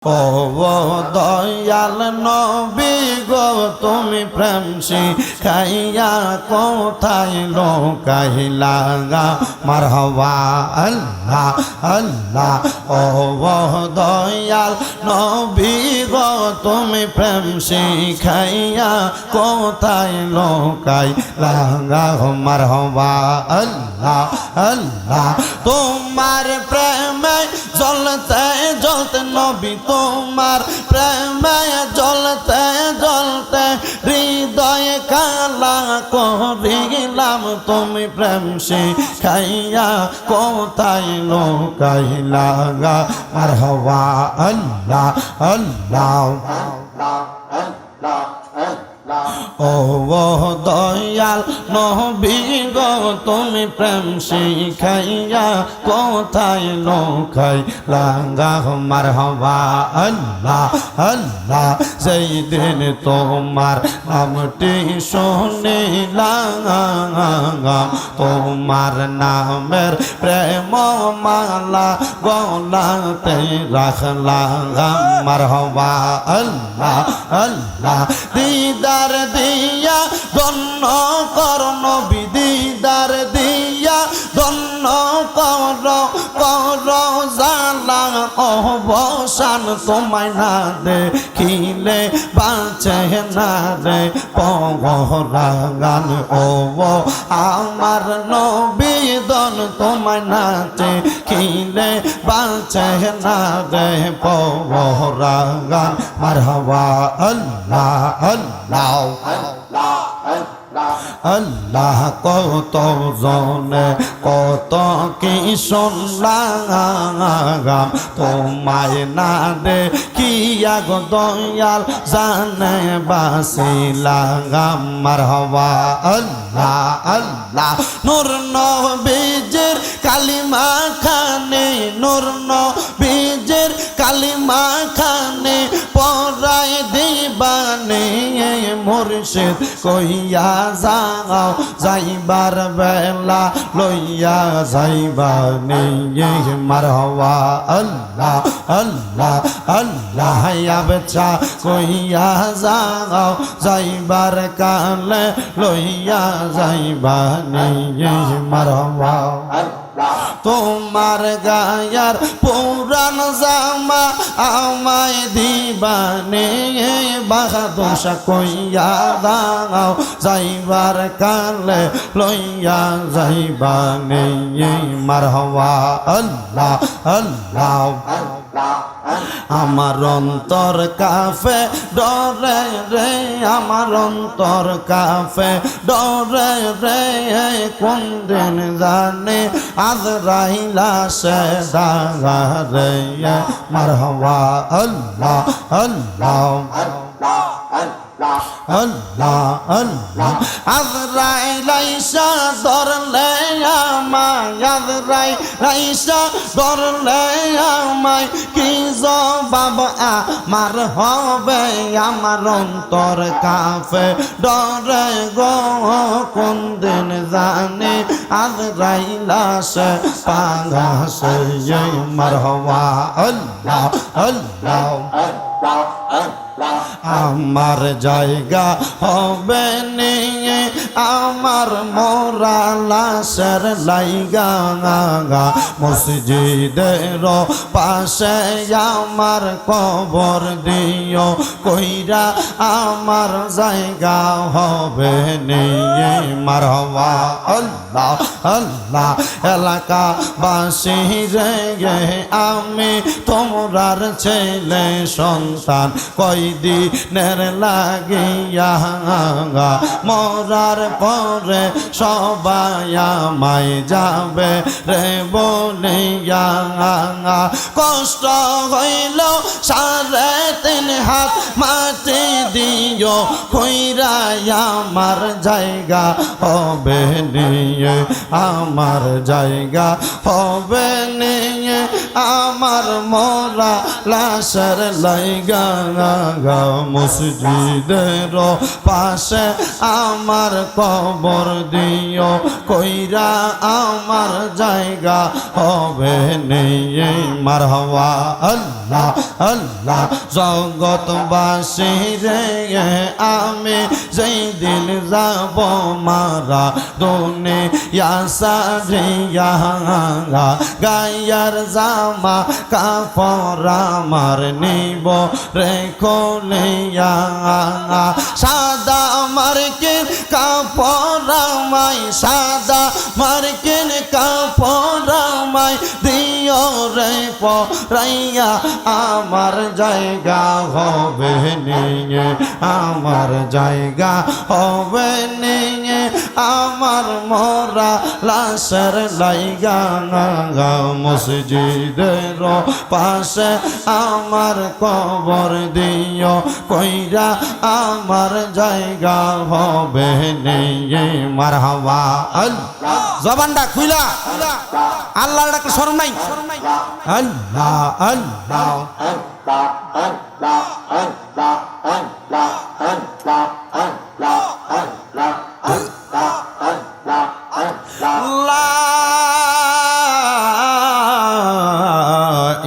ও দয়াল নবী গো, তুমি প্রেম শিখাইয়া কোথায় লোকাইলা মার হওয়া আল্লাহ আল্লাহ। ও দয়াল নবী গো, তুমি প্রেম শিখাইয়া কোথায় লোকাই লাগা মার হওয়া আল্লাহ আল্লাহ। তোমার প্রেমে জ্বলতে জ্বলতে নবী তোমার প্রেমে জ্বলতে জ্বলতে হৃদয় কালা করিলাম। তুমি প্রেম সে খাইয়া কোথায় লোকাইলা আর হওয়া আল্লাহ আল্লাহ। ও দয়াল নবী গো, তুমি প্রেম শিখাইয়া কোথায় লোকাই লাঙ্গা মার হওয়া আল্লাহ আল্লাহ সেই দিন তোমার নামটি শুনিলাম, তোমার নামের প্রেম মালা গলাতে রাখলাম। মার হওয়া আল্লাহ আল্লাহ, দিদার দিয়া গণ্য কর্ণ বিদিদার দিদার দিয়া অবসান তোমায় না দেখিলে বাঁচে না রে পগরাগান ও আমার নবীদন তোমায় নাচে খিলে বাঁচে না রে পগরাগান মারহাবা, আল্লাহ আল্লাহ আল্লাহ। কত জনে, কত কি শুনলাম? তোমায় না দে কি আগ দয়াল, জানে বাসিলাম। মার হওয়া আল্লাহ আল্লাহ। নূর নবীজের কালিমা খানে নূর নবীজের কালিমা খানে মুর্শিদ কইয়া যাও, যাইবার বেলা লইয়া যাইবানে মার হওয়া আল্লাহ আল্লাহ আল্লাহ আবচা কইয়া যাও, যাইবার কালে লইয়া যাইবানে মার হওয়া তোমার গায়ার পুরান জামা আমায় দিবানে বাহাদুসা কইয়া দাও যাইবার কালে লইয়া যাইবানে মার হওয়া আল্লাহ আল্লাহ। আমার অন্তর কাফে, ডরে রে, আমার অন্তর কাফে, ডরে রে কোন দিন জানে, আজ রাইলা সে রে মার হওয়া আল্লাহ আল্লাহ আল্লাহ আল্লাহ আজরাই লাইসা ধরলে আমায় আজরাই লাইসা ধরলে আমায় কি জবাব আমার হবে আমার অন্তর কাফে ডরে গো কোন দিন জানে আজরাই লাসে পাগাসে মার হওয়া আল্লাহ আল্লাহ আমার জায়গা হবে নিয়ে আমার মোরা লাশের লাইগা মসজিদের পাশে আমার কবর দিও, কইরা আমার জায়গা হবে নিয়ে মারওয়া আল্লাহ আল্লাহ এলাকা বাসি রে আমি তোমরার ছেলে সন্তান। কয়দিনের লাগিয়া মরার পরে সবাই আমায় যাবে রে বলিয়া কষ্ট হইল সাড়ে তিন হাত মাটি দিও কইরা আমার জায়গা হবে নিয়ে, আমার জায়গা হবে নিয়ে, আমার মরা লাশের লাইগা মসজিদের পাশে আমার কবর দিও, কইরা আমার জায়গা হবে নেই। মার হওয়া আল্লাহ আল্লাহ, জগৎবাসী রে আমি যেই দিন যাব মারা দোনে সারিয়া গায়ার জামা কাপড় আমার নিব রে কলিয়া সাদা মার্কিন কাপড় আমাই সাদা মার্কিন কাপড় দিও রে পরাইয়া আমার জায়গা হবে নিয়ে আমার জায়গা হবে নিয়ে। আমার মরা লাশের লাইগা মসজিদের পাশে আমার কবর দিও, কইরা আমার জায়গা হবে মার হাওয়া জবানটা খুইলা। আল্লাহর ডাকে স্মরণ নাই। আল্লাহ আল্লাহ আল্লাহ আল্লাহ।